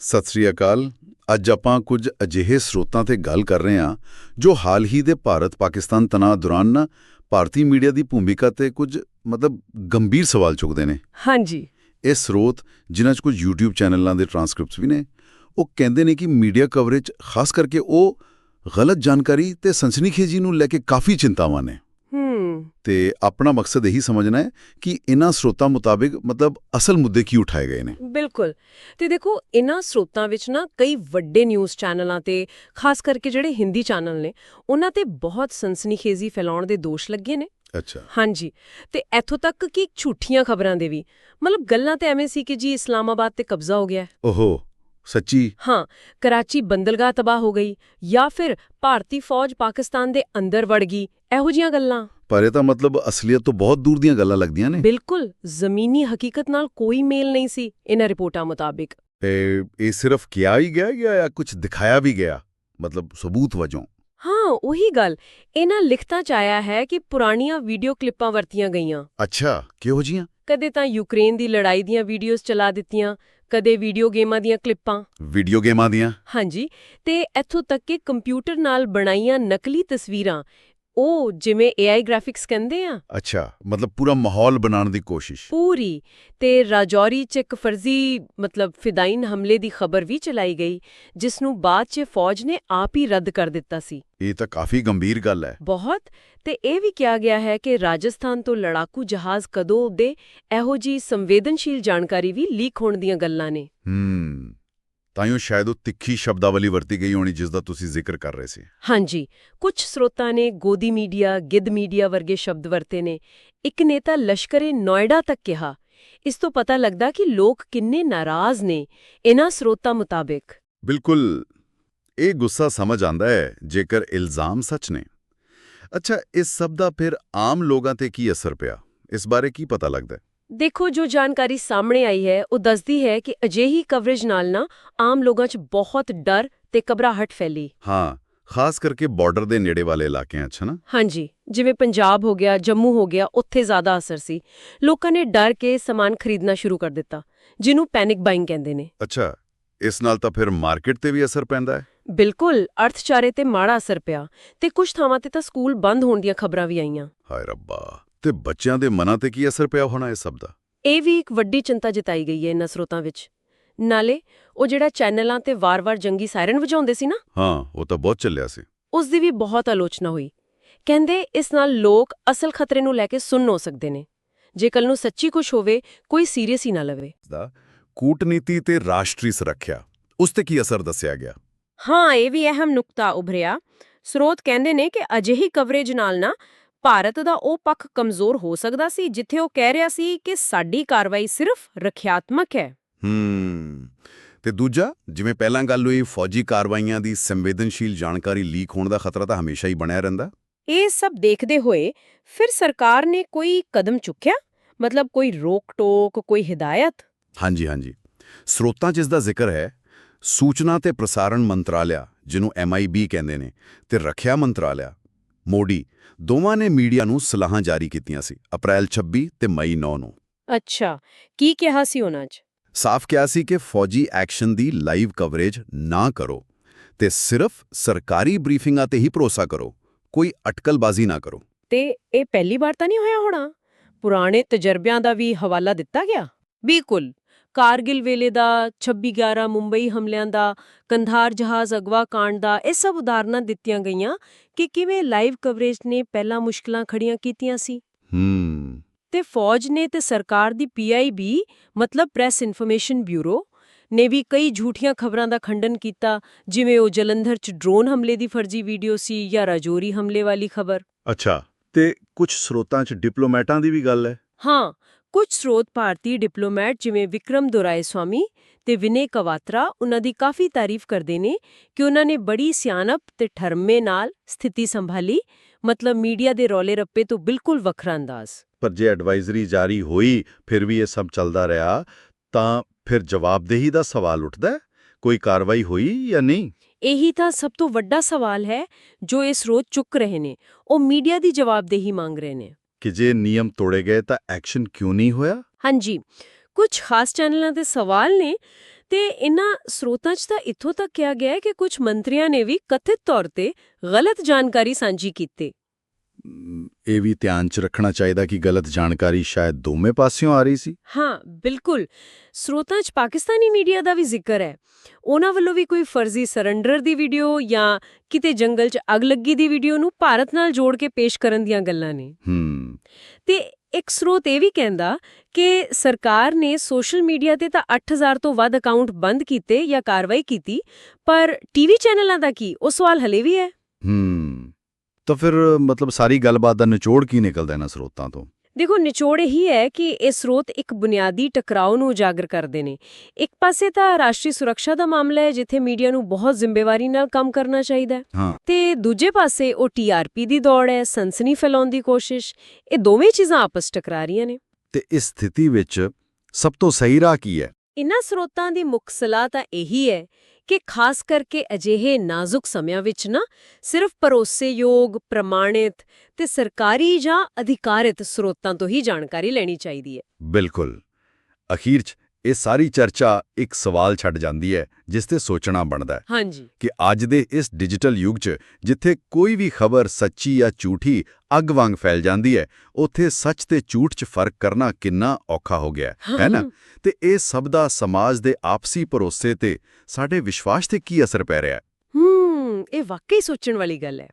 ਸਤਿ ਸ੍ਰੀ ਅਕਾਲ। ਅੱਜ ਆਪਾਂ ਕੁਝ ਅਜਿਹੇ ਸਰੋਤਾਂ ਤੇ ਗੱਲ ਕਰ ਰਹੇ ਹਾਂ ਜੋ ਹਾਲ ਹੀ ਦੇ ਭਾਰਤ-ਪਾਕਿਸਤਾਨ ਤਣਾਅ ਦੌਰਾਨ ਨਾ ਭਾਰਤੀ ਮੀਡੀਆ ਦੀ ਭੂਮਿਕਾ ਤੇ ਕੁਝ ਮਤਲਬ ਗੰਭੀਰ ਸਵਾਲ ਚੁੱਕਦੇ ਨੇ। ਹਾਂਜੀ। ਇਹ ਸਰੋਤ ਜਿਨ੍ਹਾਂ 'ਚ ਕੁਝ YouTube ਚੈਨਲਾਂ ਦੇ ਟਰਾਂਸਕ੍ਰਿਪਟਸ ਵੀ ਨੇ ਉਹ ਕਹਿੰਦੇ ਨੇ ਕਿ ਮੀਡੀਆ ਕਵਰੇਜ ਖਾਸ ਕਰਕੇ ਉਹ ਗਲਤ ਜਾਣਕਾਰੀ ਤੇ ਸਨਸਨੀਖੇਜ਼ੀ ਨੂੰ ਲੈ ਕੇ ਕਾਫੀ ਚਿੰਤਾਵਾਂ ਨੇ। ਹੂੰ। ਤੇ ਆਪਣਾ ਮਕਸਦ ਇਹੀ ਸਮਝਣਾ ਹੈ ਕਿ ਇਹਨਾਂ ਸਰੋਤਾਂ ਮੁਤਾਬਿਕ ਮਤਲਬ ਅਸਲ ਮੁੱਦੇ ਕੀ ਉਠਾਏ ਗਏ ਨੇ। ਬਿਲਕੁਲ। ਤੇ ਦੇਖੋ ਇਹਨਾਂ ਸਰੋਤਾਂ ਵਿੱਚ ਨਾ ਕਈ ਵੱਡੇ ਨਿਊਜ਼ ਚੈਨਲਾਂ ਤੇ ਖਾਸ ਕਰਕੇ ਜਿਹੜੇ ਹਿੰਦੀ ਚੈਨਲ ਨੇ ਉਹਨਾਂ ਤੇ ਬਹੁਤ ਸਨਸਨੀਖੇਜ਼ੀ ਫੈਲਾਉਣ ਦੇ ਦੋਸ਼ ਲੱਗੇ ਨੇ। ਅੱਛਾ। ਹਾਂਜੀ। ਤੇ ਇੱਥੋਂ ਤੱਕ ਕਿ ਝੂਠੀਆਂ ਖਬਰਾਂ ਦੇ ਵੀ। ਮਤਲਬ ਗੱਲਾਂ ਤੇ ਐਵੇਂ ਸੀ ਕਿ ਜੀ ਇਸਲਾਮਾਬਾਦ ਤੇ ਕਬਜ਼ਾ ਹੋ ਗਿਆ। ਓਹੋ। ਸੱਚੀ? ਹਾਂ ਕਰਾਚੀ ਬੰਦਰਗਾਹ ਤਬਾਹ ਹੋ ਗਈ ਜਾਂ ਫਿਰ ਭਾਰਤੀ ਫੌਜ ਪਾਕਿਸਤਾਨ ਦੇ ਅੰਦਰ ਵੜ ਗਈ ਇਹੋ ਜੀਆਂ ਗੱਲਾਂ। ਪਰ ਇਹ ਤਾਂ ਮਤਲਬ ਅਸਲੀਅਤ ਤੋਂ ਬਹੁਤ ਦੂਰ ਦੀਆਂ ਗੱਲਾਂ ਲੱਗਦੀਆਂ ਨੇ। ਬਿਲਕੁਲ ਜ਼ਮੀਨੀ ਹਕੀਕਤ ਨਾਲ ਕੋਈ ਮੇਲ ਨਹੀਂ ਸੀ ਇਹਨਾਂ ਰਿਪੋਰਟਾਂ ਮੁਤਾਬਿਕ। ਇਹ ਇਹ ਸਿਰਫ ਕਿਹਾ ਹੀ ਗਿਆ ਜਾਂ ਕੁਝ ਦਿਖਾਇਆ ਵੀ ਗਿਆ? ਮਤਲਬ ਸਬੂਤ ਵਜੋਂ? ਹਾਂ ਉਹੀ ਗੱਲ। ਇਹਨਾਂ ਲਿਖਤਾਂ ਚ ਆਇਆ ਹੈ ਕਿ ਪੁਰਾਣੀਆਂ ਵੀਡੀਓ ਕਲਿੱਪਾਂ ਵਰਤੀਆਂ ਗਈਆਂ। ਅੱਛਾ ਕਿਹੋ ਜੀਆਂ ਕਦੇ ਤਾਂ ਯੂਕਰੇਨ ਦੀ ਲੜਾਈ ਦੀਆਂ ਵੀਡੀਓਜ਼ ਚਲਾ ਦਿੱਤੀਆਂ ਕਦੇ ਵੀਡੀਓ ਗੇਮਾਂ ਦੀਆਂ ਕਲਿੱਪਾਂ ਵੀਡੀਓ ਗੇਮਾਂ ਦੀਆਂ? ਹਾਂਜੀ ਤੇ ਇੱਥੋਂ ਤੱਕ ਕਿ ਕੰਪਿਊਟਰ ਨਾਲ ਬਣਾਈਆਂ ਨਕਲੀ ਤਸਵੀਰਾਂ ਉਹ ਜਿਵੇਂ AI ਗ੍ਰਾਫਿਕਸ ਕਹਿੰਦੇ ਆ। ਅੱਛਾ ਮਤਲਬ ਪੂਰਾ ਮਾਹੌਲ ਬਣਾਉਣ ਦੀ ਕੋਸ਼ਿਸ਼। ਪੂਰੀ। ਤੇ ਰਾਜੌਰੀ ਚ ਇੱਕ ਫਰਜ਼ੀ ਮਤਲਬ ਫਿਦਾਈਨ ਹਮਲੇ ਦੀ ਖਬਰ ਵੀ ਚਲਾਈ ਗਈ ਜਿਸ ਨੂੰ ਬਾਅਦ ਚ ਫੌਜ ਨੇ ਆਪ ਹੀ ਰੱਦ ਕਰ ਦਿੱਤਾ ਸੀ। ਇਹ ਤਾਂ ਕਾਫੀ ਗੰਭੀਰ ਗੱਲ ਹੈ। ਬਹੁਤ। ਤੇ ਇਹ ਵੀ ਕਿਹਾ ਗਿਆ ਹੈ ਕਿ ਰਾਜਸਥਾਨ ਤੋਂ ਲੜਾਕੂ ਜਹਾਜ਼ ਕਦੋਂ ਉੱਡੇ ਇਹੋ ਜੀ ਸੰਵੇਦਨਸ਼ੀਲ ਜਾਣਕਾਰੀ ਵੀ ਲੀਕ ਹੋਣ ਦੀਆਂ ਗੱਲਾਂ ਨੇ। ਹੂੰ। ਤਾਈਓ ਸ਼ਾਇਦ ਉਹ ਤਿੱਖੀ ਸ਼ਬਦਾਵਲੀ ਵਰਤੀ ਗਈ ਹੋਣੀ ਜਿਸ ਦਾ ਤੁਸੀਂ ਜ਼ਿਕਰ ਕਰ ਰਹੇ ਸੀ। ਹਾਂਜੀ ਕੁਝ ਸਰੋਤਾਂ ਨੇ ਗੋਦੀ ਮੀਡੀਆ ਗਿੱਧ ਮੀਡੀਆ ਵਰਗੇ ਸ਼ਬਦ ਵਰਤੇ ਨੇ। ਇੱਕ ਨੇਤਾ ਲਸ਼ਕਰੇ ਨੋਇਡਾ ਤੱਕ ਕਿਹਾ ਇਸ ਤੋਂ ਪਤਾ ਲੱਗਦਾ ਕਿ ਲੋਕ ਕਿੰਨੇ ਨਾਰਾਜ਼ ਨੇ ਇਹਨਾਂ ਸਰੋਤਾਂ ਮੁਤਾਬਿਕ। ਬਿਲਕੁਲ ਇਹ ਗੁੱਸਾ ਸਮਝ ਆਂਦਾ ਹੈ ਜੇਕਰ ਇਲਜ਼ਾਮ ਸੱਚ ਨੇ। ਅੱਛਾ ਇਸ ਸਭ ਦਾ ਫਿਰ ਆਮ ਲੋਕਾਂ ਤੇ ਕੀ ਅਸਰ ਪਿਆ? ਇਸ ਬਾਰੇ ਕੀ ਪਤਾ ਲੱਗਦਾ? ਦੇਖੋ ਜੋ ਜਾਣਕਾਰੀ ਸਾਹਮਣੇ ਆਈ ਹੈ ਉਹ ਦੱਸਦੀ ਹੈ ਕਿ ਅਜਿਹੀ ਕਵਰੇਜ ਨਾਲ ਨਾ ਆਮ ਲੋਕਾਂ 'ਚ ਬਹੁਤ ਡਰ ਤੇ ਘਬਰਾਹਟ ਫੈਲੀ। ਹਾਂ ਖਾਸ ਕਰਕੇ ਬਾਰਡਰ ਦੇ ਨੇੜੇ ਵਾਲੇ ਇਲਾਕਿਆਂ 'ਚ ਨਾ ਹਾਂਜੀ ਜਿਵੇਂ ਪੰਜਾਬ ਹੋ ਗਿਆ ਜੰਮੂ ਹੋ ਗਿਆ ਉੱਥੇ ਜ਼ਿਆਦਾ ਅਸਰ ਸੀ। ਲੋਕਾਂ ਨੇ ਡਰ ਕੇ ਸਮਾਨ ਖਰੀਦਣਾ ਸ਼ੁਰੂ ਕਰ ਦਿੱਤਾ ਜਿਹਨੂੰ ਪੈਨਿਕ ਬਾਇੰਗ ਕਹਿੰਦੇ ਨੇ। ਅੱਛਾ ਇਸ ਨਾਲ ਤਾਂ ਫਿਰ ਮਾਰਕੀਟ ਤੇ ਵੀ ਅਸਰ ਪੈਂਦਾ ਹੈ? ਬਿਲਕੁਲ ਅਰਥਚਾਰੇ ਤੇ ਮਾੜਾ ਅਸਰ ਪਿਆ ਤੇ ਕੁਝ ਥਾਵਾਂ ਤੇ ਤਾਂ ਸਕੂਲ ਬੰਦ ਹੋਣ ਦੀਆਂ ਖਬਰਾਂ ਵੀ ਆਈਆਂ। ਹਾਏ ਰੱਬਾ। ਤੇ ਬੱਚਿਆਂ ਦੇ ਮਨਾਂ ਤੇ ਕੀ ਅਸਰ ਪਿਆ ਹੋਣਾ ਇਸ ਸਭ ਦਾ? ਇਹ ਵੀ ਇੱਕ ਵੱਡੀ ਚਿੰਤਾ ਜਤਾਈ ਗਈ ਹੈ ਇਹਨਾਂ ਸਰੋਤਾਂ ਵਿੱਚ। ਨਾਲੇ ਉਹ ਜਿਹੜਾ ਚੈਨਲਾਂ ਤੇ ਵਾਰ-ਵਾਰ ਜੰਗੀ ਸਾਇਰਨ ਵਜਾਉਂਦੇ ਸੀ ਨਾ? ਹਾਂ ਉਹ ਤਾਂ ਬਹੁਤ ਚੱਲਿਆ ਸੀ। ਉਸ ਦੀ ਵੀ ਬਹੁਤ ਆਲੋਚਨਾ ਹੋਈ। ਕਹਿੰਦੇ ਇਸ ਨਾਲ ਲੋਕ ਅਸਲ ਖਤਰੇ ਨੂੰ ਲੈ ਕੇ ਸੁੰਨ ਹੋ ਸਕਦੇ ਨੇ। ਜੇ ਕੱਲ ਨੂੰ ਸੱਚੀ ਕੁਝ ਹੋਵੇ ਕੋਈ ਸੀਰੀਅਸ ਹੀ ਨਾ ਲਵੇ। ਦਾ ਕੂਟਨੀਤੀ ਤੇ ਰਾਸ਼ਟਰੀ ਸੁਰੱਖਿਆ ਉਸ ਤੇ ਕੀ ਅਸਰ ਦੱਸਿਆ ਗਿਆ? ਹਾਂ ਇਹ ਵੀ ਅਹਿਮ ਨੁਕਤਾ ਉਭਰਿਆ। ਸਰੋਤ ਕਹਿੰਦੇ ਨੇ ਕਿ ਅਜਿਹੀ ਕਵਰੇਜ ਨਾਲ ਨਾ ਭਾਰਤ ਦਾ ਉਹ ਪੱਖ ਕਮਜ਼ੋਰ ਹੋ ਸਕਦਾ ਸੀ ਜਿੱਥੇ ਉਹ ਕਹਿ ਰਿਹਾ ਸੀ ਕਿ ਸਾਡੀ ਕਾਰਵਾਈ ਸਿਰਫ ਰੱਖਿਆਤਮਕ ਹੈ। ਹੂੰ। ਤੇ ਦੂਜਾ ਜਿਵੇਂ ਪਹਿਲਾਂ ਗੱਲ ਹੋਈ ਫੌਜੀ ਕਾਰਵਾਈਆਂ ਦੀ ਸੰਵੇਦਨਸ਼ੀਲ ਜਾਣਕਾਰੀ ਲੀਕ ਹੋਣ ਦਾ ਖਤਰਾ ਤਾਂ ਹਮੇਸ਼ਾ ਹੀ ਬਣਿਆ ਰਹਿੰਦਾ। ਇਹ ਸਭ ਦੇਖਦੇ ਹੋਏ ਫਿਰ ਸਰਕਾਰ ਨੇ ਕੋਈ ਕਦਮ ਚੁੱਕਿਆ? ਮਤਲਬ ਕੋਈ ਰੋਕ ਟੋਕ ਕੋਈ ਹਿਦਾਇਤ? ਹਾਂਜੀ ਹਾਂਜੀ। ਸਰੋਤਾਂ ਜਿਸ ਦਾ ਜ਼ਿਕਰ ਹੈ ਸੂਚਨਾ ਤੇ ਪ੍ਰਸਾਰਣ ਮੰਤਰਾਲਿਆ ਜਿਹਨੂੰ MIB ਕਹਿੰਦੇ ਨੇ ਤੇ ਰੱਖਿਆ ਮੰਤਰਾਲਿਆ ਮੋਡੀ ਦੋਵਾਂ ਨੇ ਮੀਡੀਆ ਨੂੰ ਸਲਾਹਾਂ ਜਾਰੀ ਕੀਤੀਆਂ ਸੀ ਅਪ੍ਰੈਲ 26 ਤੇ ਮਈ 9 ਨੂੰ। ਅੱਛਾ ਕੀ ਕਿਹਾ ਸੀ ਉਹਨਾਂ 'ਚ? ਸਾਫ਼ ਕਿਹਾ ਸੀ ਕਿ ਫੌਜੀ ਐਕਸ਼ਨ ਦੀ ਲਾਈਵ ਕਵਰੇਜ ਨਾ ਕਰੋ ਤੇ ਸਿਰਫ ਸਰਕਾਰੀ ਬਰੀਫਿੰਗਾਂ ਤੇ ਹੀ ਭਰੋਸਾ ਕਰੋ ਕੋਈ ਅਟਕਲਬਾਜ਼ੀ ਨਾ ਕਰੋ। ਤੇ ਇਹ ਪਹਿਲੀ ਵਾਰ ਤਾਂ ਨਹੀਂ ਹੋਇਆ ਹੋਣਾ? ਪੁਰਾਣੇ ਤਜਰਬਿਆਂ ਦਾ ਵੀ ਹਵਾਲਾ ਦਿੱਤਾ ਗਿਆ? ਬਿਲਕੁਲ। ਕਾਰਗਿਲ ਵੇਲੇ ਦਾ 26/11 ਮੁੰਬਈ ਹਮਲਿਆਂ ਦਾ ਕੰਧਾਰ ਜਹਾਜ਼ ਅਗਵਾ ਕਾਂਡ ਦਾ ਇਹ ਸਭ ਉਦਾਹਰਨਾਂ ਦਿੱਤੀਆਂ ਗਈਆਂ ਕਿ ਕਿਵੇਂ ਲਾਈਵ ਕਵਰੇਜ ਨੇ ਪਹਿਲਾਂ ਮੁਸ਼ਕਲਾਂ ਖੜੀਆਂ ਕੀਤੀਆਂ ਸੀ। ਹੂੰ। ਤੇ ਫੌਜ ਨੇ ਤੇ ਸਰਕਾਰ ਦੀ ਪੀਆਈਬੀ ਮਤਲਬ ਪ੍ਰੈਸ ਇਨਫੋਰਮੇਸ਼ਨ ਬਿਊਰੋ ਨੇ ਵੀ ਕਈ ਝੂਠੀਆਂ ਖਬਰਾਂ ਦਾ ਖੰਡਨ ਕੀਤਾ ਜਿਵੇਂ ਉਹ ਜਲੰਧਰ 'ਚ ਡਰੋਨ ਹਮਲੇ ਦੀ ਫਰਜ਼ੀ ਵੀਡੀਓ ਸੀ ਜਾਂ ਰਾਜੌਰੀ ਹਮਲੇ ਵਾਲੀ ਖਬਰ। ਅੱਛਾ ਤੇ ਕੁਝ ਸਰੋਤਾਂ 'ਚ ਡਿਪਲੋਮੈਟਾਂ ਦੀ ਵੀ ਗੱਲ ਹੈ? ਹਾਂ ਕੁਝ ਸਰੋਤ ਭਾਰਤੀ ਡਿਪਲੋਮੈਟ ਜਿਵੇਂ ਵਿਕਰਮ ਦੁਰਾਏ ਸਵਾਮੀ ਤੇ ਵਿਨੇ ਕਵਾਤਰਾ ਉਹਨਾਂ ਦੀ ਕਾਫੀ ਤਾਰੀਫ ਕਰਦੇ ਨੇ ਕਿ ਉਹਨਾਂ ਨੇ ਬੜੀ ਸਿਆਣਪ ਤੇ ਠਰਮੇ ਨਾਲ ਸਥਿਤੀ ਸੰਭਾਲੀ ਮਤਲਬ ਮੀਡੀਆ ਦੇ ਰੌਲੇ ਰੱਪੇ ਤੋਂ ਬਿਲਕੁਲ ਵੱਖਰਾ ਅੰਦਾਜ਼। ਪਰ ਜੇ ਐਡਵਾਈਜ਼ਰੀ ਜਾਰੀ ਹੋਈ ਫਿਰ ਵੀ ਇਹ ਸਭ ਚੱਲਦਾ ਰਿਹਾ ਤਾਂ ਫਿਰ ਜਵਾਬਦੇਹੀ ਦਾ ਸਵਾਲ ਉੱਠਦਾ ਕੋਈ ਕਾਰਵਾਈ ਹੋਈ ਜਾਂ ਨਹੀਂ? ਇਹੀ ਤਾਂ ਸਭ ਤੋਂ ਵੱਡਾ ਸਵਾਲ ਹੈ ਜੋ ਇਹ ਸਰੋਤ ਚੁੱਕ ਰਹੇ ਨੇ। ਉਹ ਮੀਡੀਆ ਦੀ ਜਵਾਬਦੇਹੀ ਮੰਗ ਰਹੇ ਨੇ। ਕਿ ਜੇ ਨਿਯਮ ਤੋੜੇ ਗਏ ਤਾਂ ਐਕਸ਼ਨ ਕਿਉਂ ਨਹੀਂ ਹੋਇਆ? ਹਾਂਜੀ। ਕੁਝ ਖਾਸ ਚੈਨਲਾਂ ਦੇ ਸਵਾਲ ਨੇ ਤੇ ਇਹਨਾਂ ਸਰੋਤਾਂ 'ਚ ਤਾਂ ਇੱਥੋਂ ਤੱਕ ਕਿਹਾ ਗਿਆ ਹੈ ਕਿ ਕੁਝ ਮੰਤਰੀਆਂ ਨੇ ਵੀ ਕਥਿਤ ਤੌਰ ਤੇ ਗਲਤ ਜਾਣਕਾਰੀ ਸਾਂਝੀ ਕੀਤੀ। ਇਹ ਵੀ ਧਿਆਨ 'ਚ ਰੱਖਣਾ ਚਾਹੀਦਾ ਕਿ ਗਲਤ ਜਾਣਕਾਰੀ ਸ਼ਾਇਦ ਦੋਵੇਂ ਪਾਸਿਓਂ ਆ ਰਹੀ ਸੀ। ਹਾਂ ਬਿਲਕੁਲ। ਸਰੋਤਾਂ 'ਚ ਪਾਕਿਸਤਾਨੀ ਮੀਡੀਆ ਦਾ ਵੀ ਜ਼ਿਕਰ ਹੈ। ਉਹਨਾਂ ਵੱਲੋਂ ਵੀ ਕੋਈ ਫਰਜ਼ੀ ਸਰੈਂਡਰ ਦੀ ਵੀਡੀਓ ਜਾਂ ਕਿਤੇ ਜੰਗਲ 'ਚ ਅੱਗ ਲੱਗੀ ਦੀ ਵੀਡੀਓ ਨੂੰ ਭਾਰਤ ਨਾਲ ਜੋੜ ਕੇ ਪੇਸ਼ ਕਰਨ ਦੀਆਂ ਗੱਲਾਂ ਨੇ। ਹੂੰ। ਤੇ ਇੱਕ ਸਰੋਤ ਇਹ ਵੀ ਕਹਿੰਦਾ ਕਿ ਸਰਕਾਰ ਨੇ ਸੋਸ਼ਲ ਮੀਡੀਆ ਤੇ ਤਾਂ 8000 ਤੋਂ ਵੱਧ ਅਕਾਊਂਟ ਬੰਦ ਕੀਤੇ ਜਾਂ ਕਾਰਵਾਈ ਕੀਤੀ ਪਰ ਟੀਵੀ ਚੈਨਲਾਂ ਦਾ ਕੀ? ਉਹ ਸਵਾਲ ਹਲੇ ਵੀ ਹੈ। ਹੂੰ। ਤਾਂ ਫਿਰ ਮਤਲਬ ਸਾਰੀ ਗੱਲਬਾਤ ਦਾ ਨਿਚੋੜ ਕੀ ਨਿਕਲਦਾ ਇਹਨਾਂ ਸਰੋਤਾਂ ਤੋਂ? ਦੇਖੋ ਨਿਚੋੜ ਇਹੀ ਹੈ ਕਿ ਇਹ ਸਰੋਤ ਇੱਕ ਬੁਨਿਆਦੀ ਟਕਰਾਓ ਨੂੰ ਉਜਾਗਰ ਕਰਦੇ ਨੇ। ਇੱਕ ਪਾਸੇ ਤਾਂ ਰਾਸ਼ਟਰੀ ਸੁਰੱਖਿਆ ਦਾ ਮਾਮਲਾ ਹੈ ਜਿੱਥੇ ਮੀਡੀਆ ਨੂੰ ਬਹੁਤ ਜ਼ਿੰਮੇਵਾਰੀ ਨਾਲ ਕੰਮ ਕਰਨਾ ਚਾਹੀਦਾ ਹੈ। ਹਾਂ। ਤੇ ਦੂਜੇ ਪਾਸੇ ਉਹ ਟੀਆਰਪੀ ਦੀ ਦੌੜ ਹੈ ਸਨਸਨੀ ਫੈਲਾਉਣ ਦੀ ਕੋਸ਼ਿਸ਼ ਇਹ ਦੋਵੇਂ ਚੀਜ਼ਾਂ ਆਪਸ ਟਕਰਾ ਰਹੀਆਂ ਨੇ। ਤੇ ਇਸ ਸਥਿਤੀ ਵਿੱਚ ਸਭ ਤੋਂ ਸਹੀ ਰਾਹ ਕੀ ਹੈ? ਇਨ੍ਹਾਂ ਸਰੋਤਾਂ ਦੀ ਮੁੱਖ ਸਲਾਹ ਤਾਂ ਇਹੀ ਹੈ ਕਿ ਖਾਸ ਕਰਕੇ ਅਜਿਹੇ ਨਾਜ਼ੁਕ ਸਮਿਆਂ ਵਿੱਚ ਨਾ ਸਿਰਫ ਭਰੋਸੇਯੋਗ ਪ੍ਰਮਾਣਿਤ ਤੇ ਸਰਕਾਰੀ ਜਾਂ ਅਧਿਕਾਰਿਤ ਸਰੋਤਾਂ ਤੋਂ ਹੀ ਜਾਣਕਾਰੀ ਲੈਣੀ ਚਾਹੀਦੀ ਹੈ। ਬਿਲਕੁਲ। ਅਖੀਰ 'ਚ ਇਹ ਸਾਰੀ ਚਰਚਾ ਇੱਕ ਸਵਾਲ ਛੱਡ ਜਾਂਦੀ ਹੈ ਜਿਸ ਤੇ ਸੋਚਣਾ ਬਣਦਾ ਹੈ ਹਾਂਜੀ। ਕਿ ਅੱਜ ਦੇ ਇਸ ਡਿਜੀਟਲ ਯੁੱਗ 'ਚ ਜਿੱਥੇ ਕੋਈ ਵੀ ਖਬਰ ਸੱਚੀ ਜਾਂ ਝੂਠੀ ਅੱਗ ਵਾਂਗ ਫੈਲ ਜਾਂਦੀ ਹੈ ਉੱਥੇ ਸੱਚ ਤੇ ਝੂਠ 'ਚ ਫ਼ਰਕ ਕਰਨਾ ਕਿੰਨਾ ਔਖਾ ਹੋ ਗਿਆ ਹੈ, ਨਾ? ਤੇ ਇਹ ਸਭ ਦਾ ਸਮਾਜ ਦੇ ਆਪਸੀ ਭਰੋਸੇ ਤੇ ਸਾਡੇ ਵਿਸ਼ਵਾਸ ਤੇ ਕੀ ਅਸਰ ਪੈ ਰਿਹਾ ਹੈ? ਹੂੰ ਇਹ ਵਾਕਈ ਸੋਚਣ ਵਾਲੀ ਗੱਲ ਹੈ।